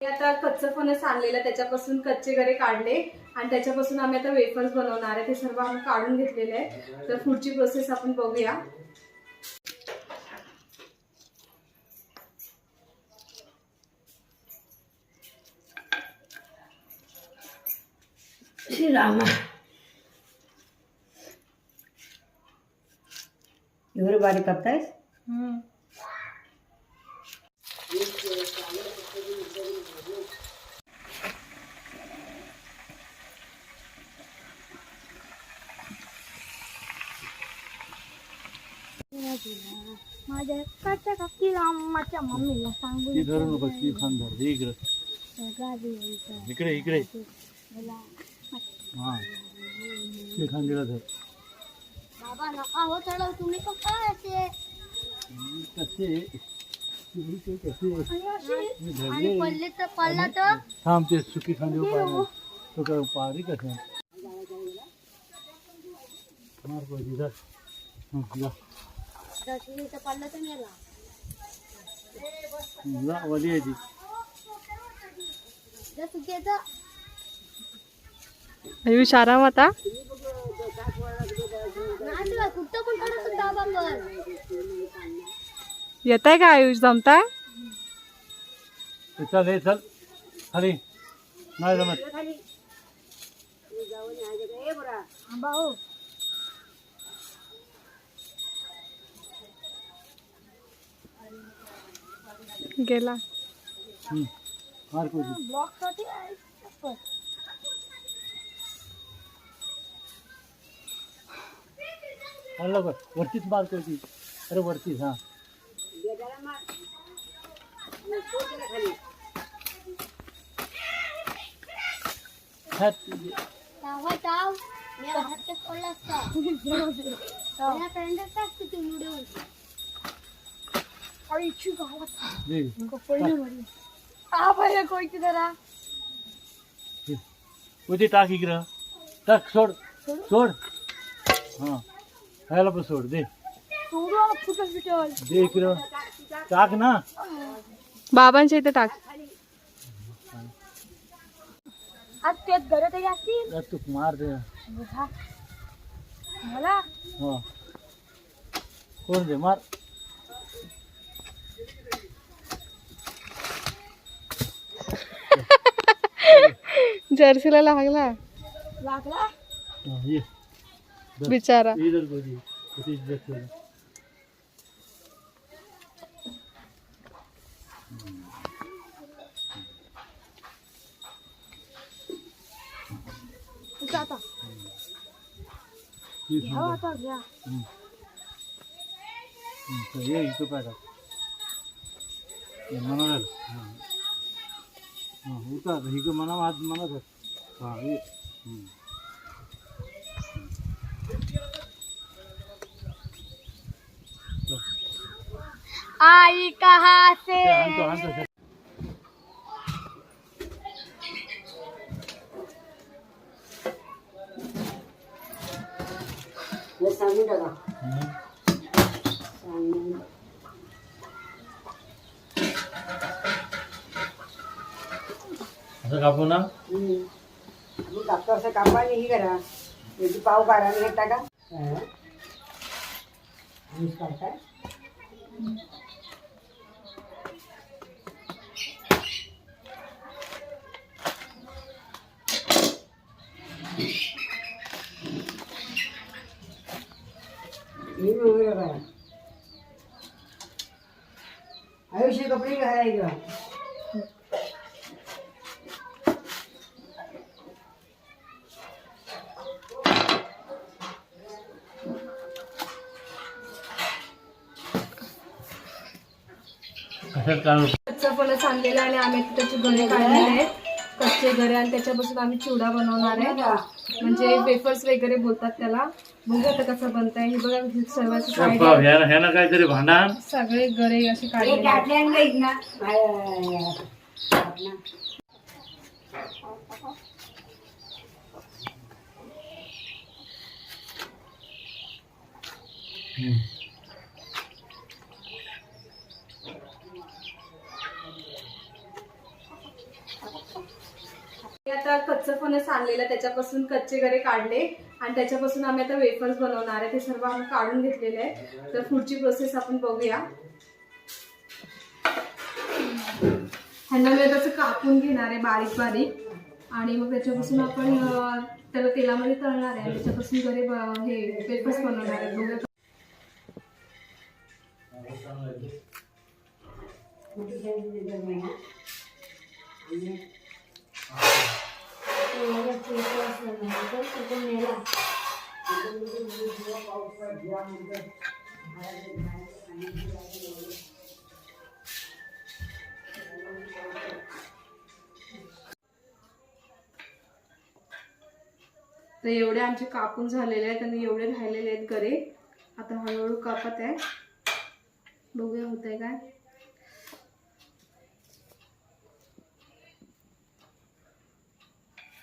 आता कच्चं फणस आणलेला त्याच्यापासून कच्चे गरे काढले. आणि त्याच्यापासून आम्ही आता वेफर्स बनवणार आहे. ते सर्व आम्ही काढून घेतलेले आहे तर पुढची प्रोसेस आपण बघूया. श्रीरामा ज्वारी करतायस? माझ्या काच्या मम्मीला ती धरून धर इकडे. इकडे इकडे. हा. धर. बाबा नका हो चढव तुम्ही का काय असे? कसे? ते कसे? आणि असे- मी आणि धरले पडले तर पडला तर? थांब ते सुकी खांदी पाहिजे तो काय पारी कसं मार पाहिजे धर जा. दसवी तर पडला तर मेला जा वली आहे ती. जर चुकीचं आयुष आराम आता नाही तुला कुठं पण काढत दाबा कर येत आहे का आयुष? जमताय? चल हे चल. खाली. नाही जमत. आंबा हो गेला. हं, मार ब्लॉकसाठी आहे चप्पल. आलं बघ वरतीच मार पाहिजे अरे वरतीच हा हात तावा ताव मी हात पडला असता माझ्या फ्रेंड टाकते तू व्हिडिओ आईची गावात दे. वरतीच मार आ अरे वरतीच जरा उदी टाक इकडं. टाक सोड. सोड. हा. खायला पण सोड दे. सोडू फुटल फिटल दे इकडं. टाक ना. बाबांच्या इथे टाक. आज तेच घरात असतील जा तू मार दे. मला? हा. कोण दे? मार. जर्सीला लागला. लागला? हा, ये. बिचारा. इधर ठेवली. जा आता ही घ्या घ्या ये ये मना. हा. हा, उतर इकडं मना हा ये. आई कहा से ते आणतो ते. सांगून टाका हम्म. असं कापू ना हम्म. मी कापतो असं कापा आणि ही करा याची पाव काढा आणि हे टाका काढताय काढू कच्चं फणस आणलेलं आणि आम्ही त्याचे गरे काढलेले आहेत कच्चे गरे आणि त्याच्यापासून आम्ही चिवडा बनवणार आहे. म्हणजे वेफर्स वगैरे बोलतात त्याला. बघू आता कसं बनतंय. हे बघा हे सर्वांची काहीतरी भांडण? सगळे गरे असे काढले काढल्यान काहीच ना बाहेर- आपलं. मी आता कच्चं फणस त्याच्यापासून कच्चे गरे काढले आणि त्याच्यापासून आम्ही आता वेफर्स बनवणार आहे. ते सर्व आम्ही काढून घेतलेले आहे तर पुढची प्रोसेस आपण बघूया. ह्यांना मी त्याचं कापून घेणार आहे बारीक बारीक. आणि मग त्याच्यापासून आपण त्याला तेलामध्ये तळणार आहे. त्याच्यापासून गरे हे वेफर्स बनवणार आहे. बघूया तर एवढे आमचे कापून झालेले आहेत आणि एवढे राहिलेले आहेत गरे. आता हळूहळू कापत आहे. बघूया होत आहे काय.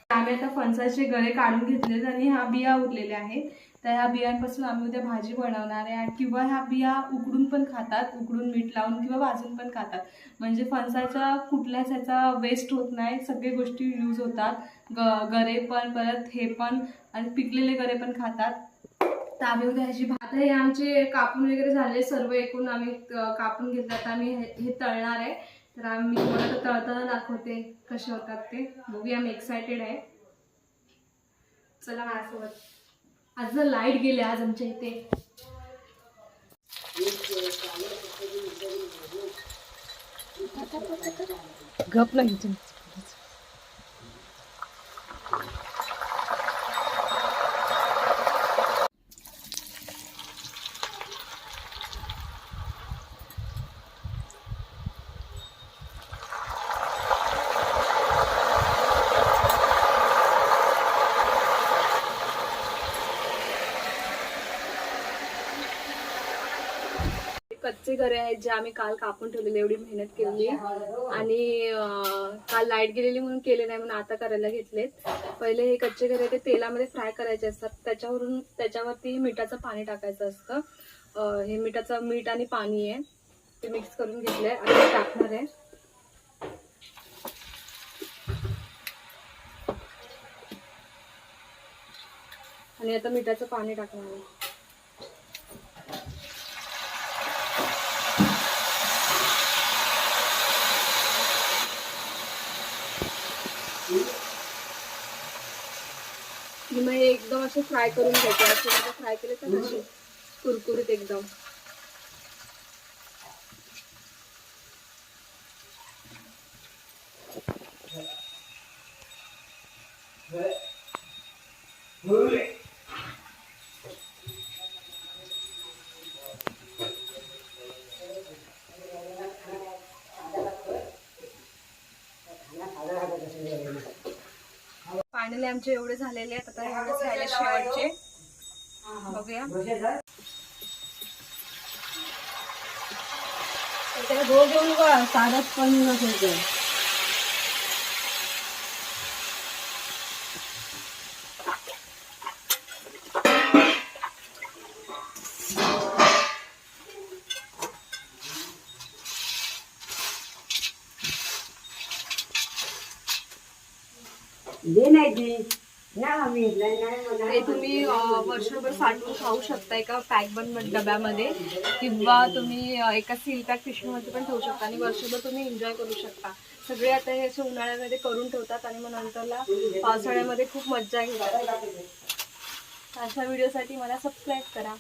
आम्ही आता फणसाचे गळे काढून घेतलेत आणि हा बिया उरलेल्या आहेत. तर ह्या बियांपासून आम्ही उद्या भाजी बनवणार आहे आणि किंवा ह्या बिया उकडून पण खातात उकडून मीठ लावून किंवा भाजून पण खातात. म्हणजे फणसाचा कुठल्याच ह्याचा वेस्ट होत नाही सगळे गोष्टी यूज होतात. ग गरे पण परत हे पण आणि पिकलेले गरे पण खातात. तर आम्ही उद्या ह्याची भात हे आमचे कापून वगैरे झाले सर्व एकूण आम्ही कापून घेतलं. तर आम्ही हे हे तळणार आहे. तर आम्ही तुम्हाला तळताना दाखवते कसे होतात ते. बघूया आम्ही एक्सायटेड आहे. चला माझ्यासोबत. आज जर लाइट गेले आज आमच्या इथे. गप नाही कच्चे घरे आहेत जे आम्ही काल कापून ठेवलेले एवढी मेहनत केलेली आणि काल लाइट गेलेली म्हणून केले नाही म्हणून आता करायला घेतलेत. पहिले हे कच्चे घरे ते तेलामध्ये फ्राय करायचे असतात. त्याच्यावरून त्याच्यावरती मिठाचं पाणी टाकायचं असतं. हे मिठाचं मीठ आणि पाणी आहे. ते मिक्स करून घेतलंय आणि टाकणार आहे. आणि आता मिठाचं पाणी टाकणार आहे. की मग हे एकदम असे फ्राय करून घ्यायचे. असे म्हणजे फ्राय केले तर असे कुरकुरीत एकदम. फायनली आमचे एवढे झालेले आहेत आता एवढेच राहिले शेवटचे. बघूया. त्याला घेऊन साधाच पण नसेल नाही ती तुम्ही वर्षभर साठवून खाऊ शकता एका पॅक बन डब्यामध्ये. किंवा तुम्ही एका सील पॅक पिशवीमध्ये पण ठेवू शकता आणि वर्षभर तुम्ही एन्जॉय करू शकता. सगळे आता हे असे उन्हाळ्यामध्ये करून ठेवतात आणि मग नंतरला पावसाळ्यामध्ये खूप मज्जा घेतात. अशा व्हिडिओसाठी मला सबस्क्राईब करा.